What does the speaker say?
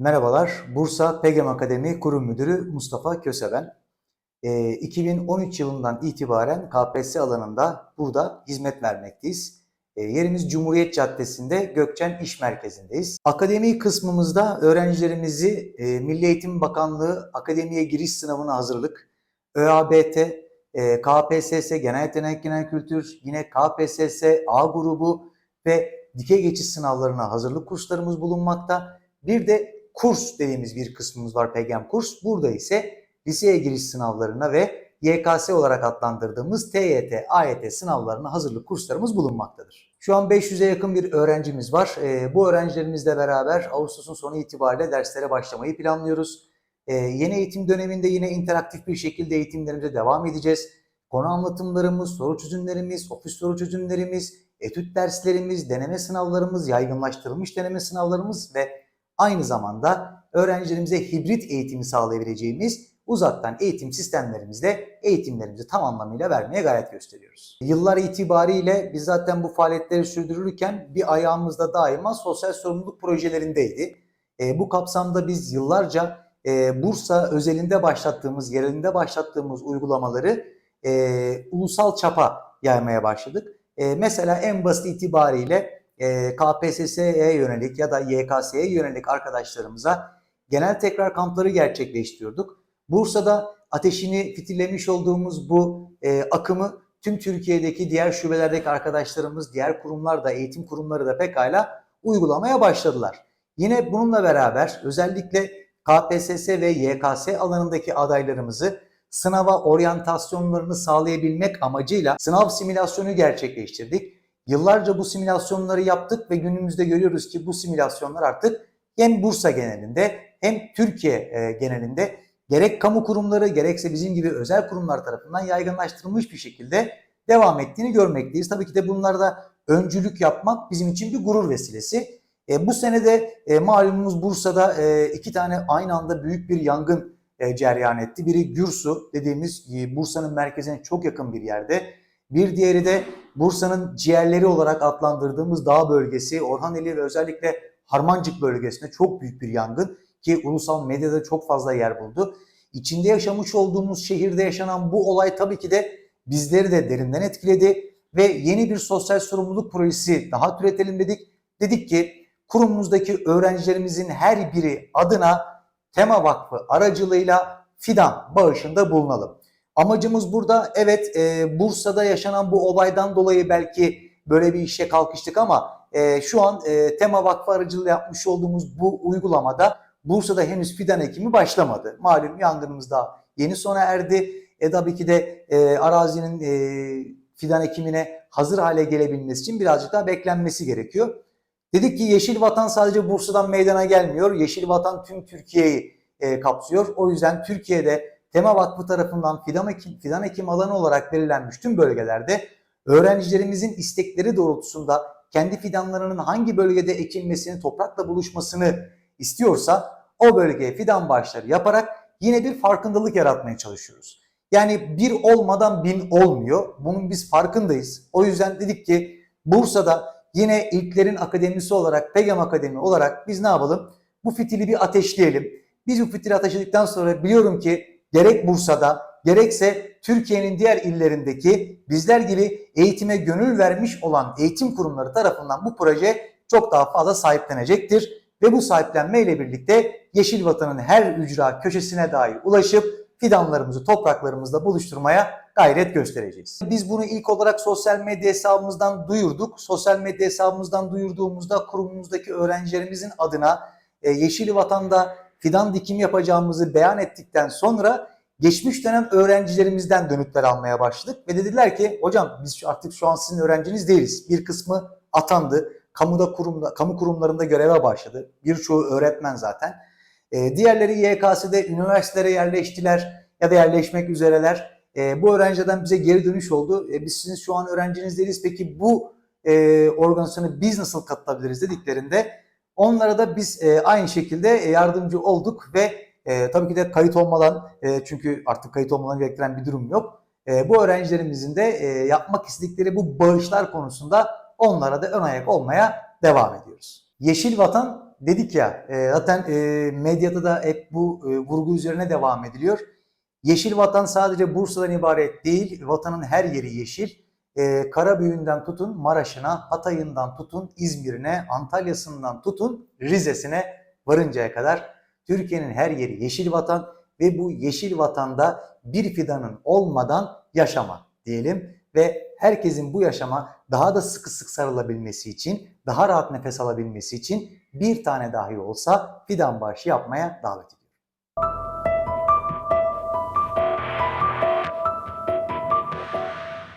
Merhabalar, Bursa Pegem Akademi Kurum Müdürü Mustafa Köse ben. 2013 yılından itibaren KPSS alanında burada hizmet vermekteyiz. Ee, yerimiz Cumhuriyet Caddesi'nde Gökçen İş Merkezi'ndeyiz. Akademi kısmımızda öğrencilerimizi e, Milli Eğitim Bakanlığı Akademiye Giriş Sınavına hazırlık, ÖABT, e, KPSS, Genel Yetenek Genel Kültür, yine KPSS, A grubu ve dikey geçiş sınavlarına hazırlık kurslarımız bulunmakta. Bir de kurs dediğimiz bir kısmımız var PGM kurs. Burada ise liseye giriş sınavlarına ve YKS olarak adlandırdığımız TYT, AYT sınavlarına hazırlık kurslarımız bulunmaktadır. Şu an 500'e yakın bir öğrencimiz var. Ee, bu öğrencilerimizle beraber Ağustos'un sonu itibariyle derslere başlamayı planlıyoruz. Ee, yeni eğitim döneminde yine interaktif bir şekilde eğitimlerimize devam edeceğiz. Konu anlatımlarımız, soru çözümlerimiz, ofis soru çözümlerimiz, etüt derslerimiz, deneme sınavlarımız, yaygınlaştırılmış deneme sınavlarımız ve aynı zamanda öğrencilerimize hibrit eğitimi sağlayabileceğimiz uzaktan eğitim sistemlerimizle eğitimlerimizi tam anlamıyla vermeye gayret gösteriyoruz. Yıllar itibariyle biz zaten bu faaliyetleri sürdürürken bir ayağımızda daima sosyal sorumluluk projelerindeydi. E, bu kapsamda biz yıllarca e, Bursa özelinde başlattığımız, yerelinde başlattığımız uygulamaları e, ulusal çapa yaymaya başladık. E, mesela en basit itibariyle e, KPSS'ye yönelik ya da YKS'ye yönelik arkadaşlarımıza genel tekrar kampları gerçekleştiriyorduk. Bursa'da ateşini fitillemiş olduğumuz bu e, akımı tüm Türkiye'deki diğer şubelerdeki arkadaşlarımız, diğer kurumlar da, eğitim kurumları da pekala uygulamaya başladılar. Yine bununla beraber özellikle KPSS ve YKS alanındaki adaylarımızı sınava oryantasyonlarını sağlayabilmek amacıyla sınav simülasyonu gerçekleştirdik. Yıllarca bu simülasyonları yaptık ve günümüzde görüyoruz ki bu simülasyonlar artık hem Bursa genelinde hem Türkiye e, genelinde gerek kamu kurumları gerekse bizim gibi özel kurumlar tarafından yaygınlaştırılmış bir şekilde devam ettiğini görmekteyiz. Tabii ki de bunlarda öncülük yapmak bizim için bir gurur vesilesi. E, bu senede e, malumunuz Bursa'da e, iki tane aynı anda büyük bir yangın e, cereyan etti. Biri Gürsu dediğimiz e, Bursa'nın merkezine çok yakın bir yerde. Bir diğeri de Bursa'nın ciğerleri olarak adlandırdığımız dağ bölgesi Orhaneli ve özellikle Harmancık bölgesinde çok büyük bir yangın ki ulusal medyada çok fazla yer buldu. İçinde yaşamış olduğumuz şehirde yaşanan bu olay tabii ki de bizleri de derinden etkiledi ve yeni bir sosyal sorumluluk projesi daha türetelim dedik. Dedik ki kurumumuzdaki öğrencilerimizin her biri adına Tema Vakfı aracılığıyla fidan bağışında bulunalım. Amacımız burada evet e, Bursa'da yaşanan bu olaydan dolayı belki böyle bir işe kalkıştık ama e, şu an e, Tema Vakfı aracılığıyla yapmış olduğumuz bu uygulamada Bursa'da henüz fidan ekimi başlamadı. Malum yangınımız daha yeni sona erdi. E tabii ki de e, arazinin e, fidan ekimine hazır hale gelebilmesi için birazcık daha beklenmesi gerekiyor. Dedik ki Yeşil Vatan sadece Bursa'dan meydana gelmiyor. Yeşil Vatan tüm Türkiye'yi e, kapsıyor. O yüzden Türkiye'de Tema Vakfı tarafından fidan ekim, fidan ekim alanı olarak belirlenmiş tüm bölgelerde öğrencilerimizin istekleri doğrultusunda kendi fidanlarının hangi bölgede ekilmesini, toprakla buluşmasını istiyorsa o bölgeye fidan bağışları yaparak yine bir farkındalık yaratmaya çalışıyoruz. Yani bir olmadan bin olmuyor. Bunun biz farkındayız. O yüzden dedik ki Bursa'da yine ilklerin akademisi olarak, Pegam Akademi olarak biz ne yapalım? Bu fitili bir ateşleyelim. Biz bu fitili ateşledikten sonra biliyorum ki gerek Bursa'da gerekse Türkiye'nin diğer illerindeki bizler gibi eğitime gönül vermiş olan eğitim kurumları tarafından bu proje çok daha fazla sahiplenecektir. Ve bu sahiplenmeyle birlikte Yeşil Vatan'ın her ücra köşesine dahi ulaşıp fidanlarımızı topraklarımızla buluşturmaya gayret göstereceğiz. Biz bunu ilk olarak sosyal medya hesabımızdan duyurduk. Sosyal medya hesabımızdan duyurduğumuzda kurumumuzdaki öğrencilerimizin adına e, Yeşil Vatan'da fidan dikimi yapacağımızı beyan ettikten sonra geçmiş dönem öğrencilerimizden dönütler almaya başladık ve dediler ki hocam biz artık şu an sizin öğrenciniz değiliz. Bir kısmı atandı, kamuda kurumda, kamu kurumlarında göreve başladı. Birçoğu öğretmen zaten. E, diğerleri YKS'de üniversitelere yerleştiler ya da yerleşmek üzereler. E, bu öğrenciden bize geri dönüş oldu. E, biz sizin şu an öğrenciniz değiliz. Peki bu e, organizasyonu biz nasıl katılabiliriz dediklerinde onlara da biz e, aynı şekilde yardımcı olduk ve e, tabii ki de kayıt olmadan e, çünkü artık kayıt olmadan gerektiren bir durum yok. E, bu öğrencilerimizin de e, yapmak istedikleri bu bağışlar konusunda onlara da ön ayak olmaya devam ediyoruz. Yeşil Vatan dedik ya e, zaten e, medyada da hep bu e, vurgu üzerine devam ediliyor. Yeşil vatan sadece Bursa'dan ibaret değil. Vatanın her yeri yeşil. E, Karabüyü'nden tutun Maraş'ına, Hatay'ından tutun İzmir'ine, Antalya'sından tutun Rize'sine varıncaya kadar Türkiye'nin her yeri yeşil vatan ve bu yeşil vatanda bir fidanın olmadan yaşama diyelim ve herkesin bu yaşama daha da sıkı sık sarılabilmesi için, daha rahat nefes alabilmesi için bir tane dahi olsa fidan bağışı yapmaya davet ediyorum.